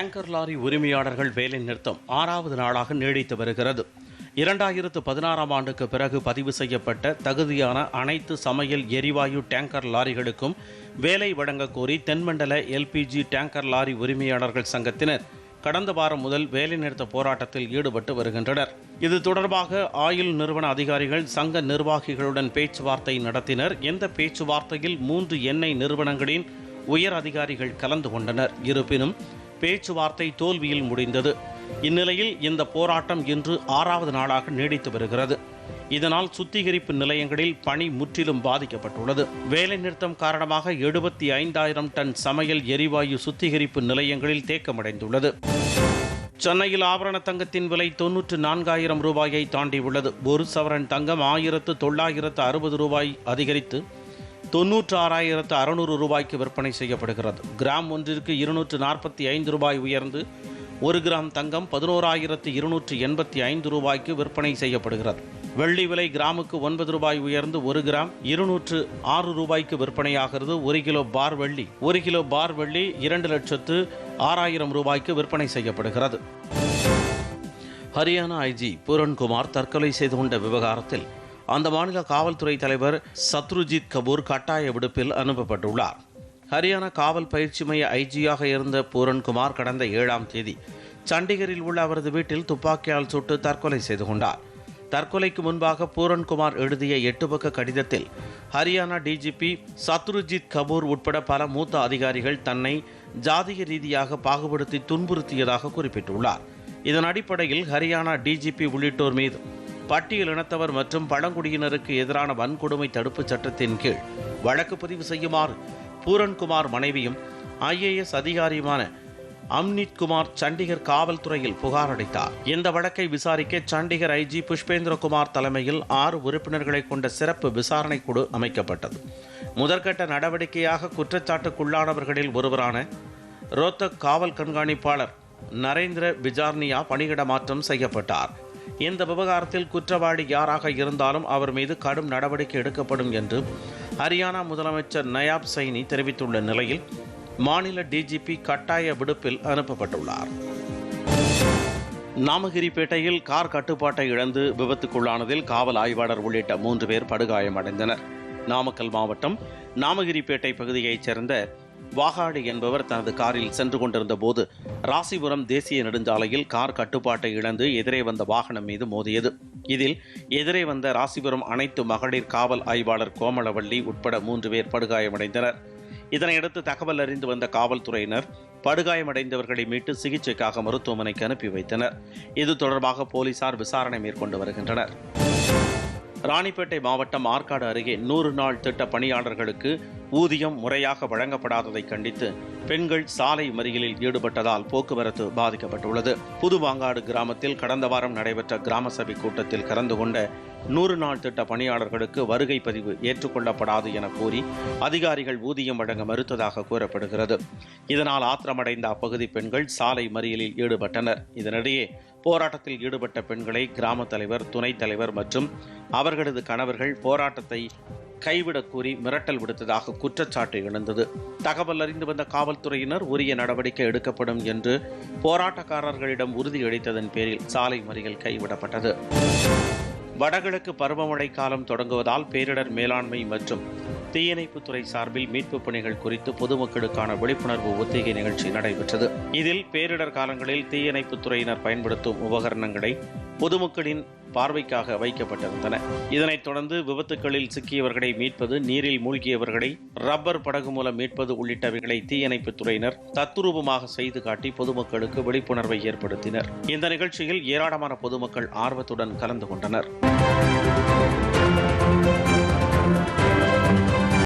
Tanker lorry உரிமையாளர்கள் வேலை நிறுத்தம் ஆறாவது நாளாக நீடித்து வருகிறது. இரண்டாயிரத்து பதினாறாம் ஆண்டுக்கு பிறகு பதிவு செய்யப்பட்ட தகுதியான அனைத்து சமையல் எரிவாயு டேங்கர் லாரிகளுக்கும் வேலை வழங்கக்கோரி தென்மண்டல எல்பிஜி டேங்கர் லாரி உரிமையாளர்கள் சங்கத்தினர் கடந்த வாரம் முதல் வேலைநிறுத்த போராட்டத்தில் ஈடுபட்டு வருகின்றனர். இது தொடர்பாக ஆயில் நிறுவன அதிகாரிகள் சங்க நிர்வாகிகளுடன் பேச்சுவார்த்தை நடத்தினர். இந்த பேச்சுவார்த்தையில் மூன்று எண்ணெய் நிறுவனங்களின் உயர் அதிகாரிகள் கலந்து கொண்டனர். இருப்பினும் பேச்சுவார்த்தை தோல்வியில் முடிந்தது. இந்நிலையில் இந்த போராட்டம் இன்று ஆறாவது நாளாக நீடித்து வருகிறது. இதனால் சுத்திகரிப்பு நிலையங்களில் பணி முற்றிலும் பாதிக்கப்பட்டுள்ளது. வேலைநிறுத்தம் காரணமாக எழுபத்தி ஐந்தாயிரம் டன் சமையல் எரிவாயு சுத்திகரிப்பு நிலையங்களில் தேக்கமடைந்துள்ளது. சென்னையில் ஆபரண தங்கத்தின் விலை தொன்னூற்று நான்காயிரம் ரூபாயை தாண்டியுள்ளது. ஒரு சவரன் தங்கம் ஆயிரத்து தொள்ளாயிரத்து அறுபது ரூபாய் அதிகரித்து தொன்னூற்றாறாயிரத்து அறுநூறு ரூபாய்க்கு விற்பனை செய்யப்படுகிறது. கிராம் ஒன்றிற்கு இருநூற்று நாற்பத்தி ஐந்து ரூபாய் உயர்ந்து ஒரு கிராம் தங்கம் பதினோராயிரத்து இருநூற்று எண்பத்தி ஐந்து ரூபாய்க்கு விற்பனை செய்யப்படுகிறது. வெள்ளி விலை கிராமுக்கு ஒன்பது ரூபாய் உயர்ந்து ஒரு கிராம் இருநூற்று ஆறு ரூபாய்க்கு விற்பனையாகிறது. ஒரு கிலோ பார் வெள்ளி ஒரு கிலோ பார் வெள்ளி இரண்டு லட்சத்து ஆறாயிரம் ரூபாய்க்கு விற்பனை செய்யப்படுகிறது. ஹரியானா ஐஜி பூரன்குமார் தற்கொலை செய்து கொண்ட விவகாரத்தில் அந்த மாநில காவல்துறை தலைவர் சத்ருஜித் கபூர் கட்டாய விடுப்பில் அனுப்பப்பட்டுள்ளார். ஹரியானா காவல் பயிற்சி மைய ஐஜியாக இருந்த பூரன்குமார் கடந்த ஏழாம் தேதி சண்டிகரில் உள்ள அவரது வீட்டில் துப்பாக்கியால் சுட்டு தற்கொலை செய்து கொண்டார். தற்கொலைக்கு முன்பாக பூரன்குமார் எழுதிய எட்டு பக்க கடிதத்தில் ஹரியானா டிஜிபி சத்ருஜித் கபூர் உட்பட பல மூத்த அதிகாரிகள் தன்னை ஜாதிய ரீதியாக பாகுபடுத்தி துன்புறுத்தியதாக குறிப்பிட்டுள்ளார். இதன் அடிப்படையில் ஹரியானா டிஜிபி உள்ளிட்டோர் மீது பட்டியல் இனத்தவர் மற்றும் பழங்குடியினருக்கு எதிரான வன்கொடுமை தடுப்புச் சட்டத்தின் கீழ் வழக்கு பதிவு செய்யுமாறு பூரன்குமார் மனைவியும் ஐஏஎஸ் அதிகாரியுமான அம்னித் குமார் சண்டிகர் காவல்துறையில் புகார் அளித்தார். இந்த வழக்கை விசாரிக்க சண்டிகர் ஐஜி புஷ்பேந்திரகுமார் தலைமையில் ஆறு உறுப்பினர்களை கொண்ட சிறப்பு விசாரணை குழு அமைக்கப்பட்டது. முதற்கட்ட நடவடிக்கையாக குற்றச்சாட்டுக்குள்ளானவர்களில் ஒருவரான ரோத்தக் காவல் கண்காணிப்பாளர் நரேந்திர பிஜார்னியா பணியிட மாற்றம் செய்யப்பட்டார். இந்த விவகாரத்தில் குற்றவாளி யாராக இருந்தாலும் அவர் மீது கடும் நடவடிக்கை எடுக்கப்படும் என்று ஹரியானா முதலமைச்சர் நயாப் சைனி தெரிவித்துள்ள நிலையில் மாநில டிஜிபி கட்டாய விடுப்பில் அனுப்பப்பட்டுள்ளார். நாமகிரிப்பேட்டையில் கார் கட்டுப்பாட்டை இழந்து விபத்துக்குள்ளானதில் காவல் ஆய்வாளர் உள்ளிட்ட மூன்று பேர் படுகாயமடைந்தனர். நாமக்கல் மாவட்டம் நாமகிரிப்பேட்டை பகுதியைச் சேர்ந்த வாகாடி என்பவர் தனது காரில் சென்று கொண்டிருந்த போது ராசிபுரம் தேசிய நெடுஞ்சாலையில் கார் கட்டுப்பாட்டை இழந்து எதிரே வந்த வாகனம் மீது மோதியது. இதில் எதிரே வந்த ராசிபுரம் அனைத்து மகளிர் காவல் ஆய்வாளர் கோமளவள்ளி உட்பட மூன்று பேர் படுகாயமடைந்தனர். இதனையடுத்து தகவல் அறிந்து வந்த காவல்துறையினர் படுகாயமடைந்தவர்களை மீட்டு சிகிச்சைக்காக மருத்துவமனைக்கு அனுப்பி வைத்தனர். இது தொடர்பாக போலீசார் விசாரணை மேற்கொண்டு வருகின்றனர். ராணிப்பேட்டை மாவட்டம் ஆற்காடு அருகே நூறு நாள் திட்ட பணியாளர்களுக்கு ஊதியம் முறையாக வழங்கப்படாததை கண்டித்து பெண்கள் சாலை மறியலில் ஈடுபட்டதால் போக்குவரத்து பாதிக்கப்பட்டுள்ளது. புதுவாங்காடு கிராமத்தில் கடந்த வாரம் நடைபெற்ற கிராம சபை கூட்டத்தில் கலந்து கொண்ட நூறு நாள் திட்ட பணியாளர்களுக்கு வருகை பதிவு ஏற்றுக்கொள்ளப்படாது என கூறி அதிகாரிகள் ஊதியம் வழங்க மறுத்ததாக கூறப்படுகிறது. இதனால் ஆத்திரமடைந்த அப்பகுதி பெண்கள் சாலை மறியலில் ஈடுபட்டனர். இதனிடையே போராட்டத்தில் ஈடுபட்ட பெண்களை கிராம தலைவர் துணைத் தலைவர் மற்றும் அவர்களது கணவர்கள் போராட்டத்தை கைவிடக் கூறி மிரட்டல் விடுத்ததாக குற்றச்சாட்டு எழுந்தது. தகவல் அறிந்து வந்த காவல்துறையினர் உரிய நடவடிக்கை எடுக்கப்படும் என்று போராட்டக்காரர்களிடம் உறுதியளித்ததன் பேரில் சாலை மறியல் கைவிடப்பட்டது. வடகிழக்கு பருவமழை காலம் தொடங்குவதால் பேரிடர் மேலாண்மை மற்றும் தீயணைப்புத்துறை சார்பில் மீட்பு பணிகள் குறித்து பொதுமக்களுக்கான விழிப்புணர்வு ஒத்திகை நிகழ்ச்சி நடைபெற்றது. இதில் பேரிடர் காலங்களில் தீயணைப்பு துறையினர் பயன்படுத்தும் உபகரணங்களை பொதுமக்களின் பார்வைக்காக வைக்கப்பட்டிருந்தன. இதனைத் தொடர்ந்து விபத்துகளில் சிக்கியவர்களை மீட்பது நீரில் மூழ்கியவர்களை ரப்பர் படகு மூலம் மீட்பது உள்ளிட்டவைகளை தீயணைப்புத் துறையினர் தத்துரூபமாக செய்து காட்டி பொதுமக்களுக்கு விழிப்புணர்வை ஏற்படுத்தினர். இந்த நிகழ்ச்சியில் ஏராளமான பொதுமக்கள் ஆர்வத்துடன் கலந்து கொண்டனர்.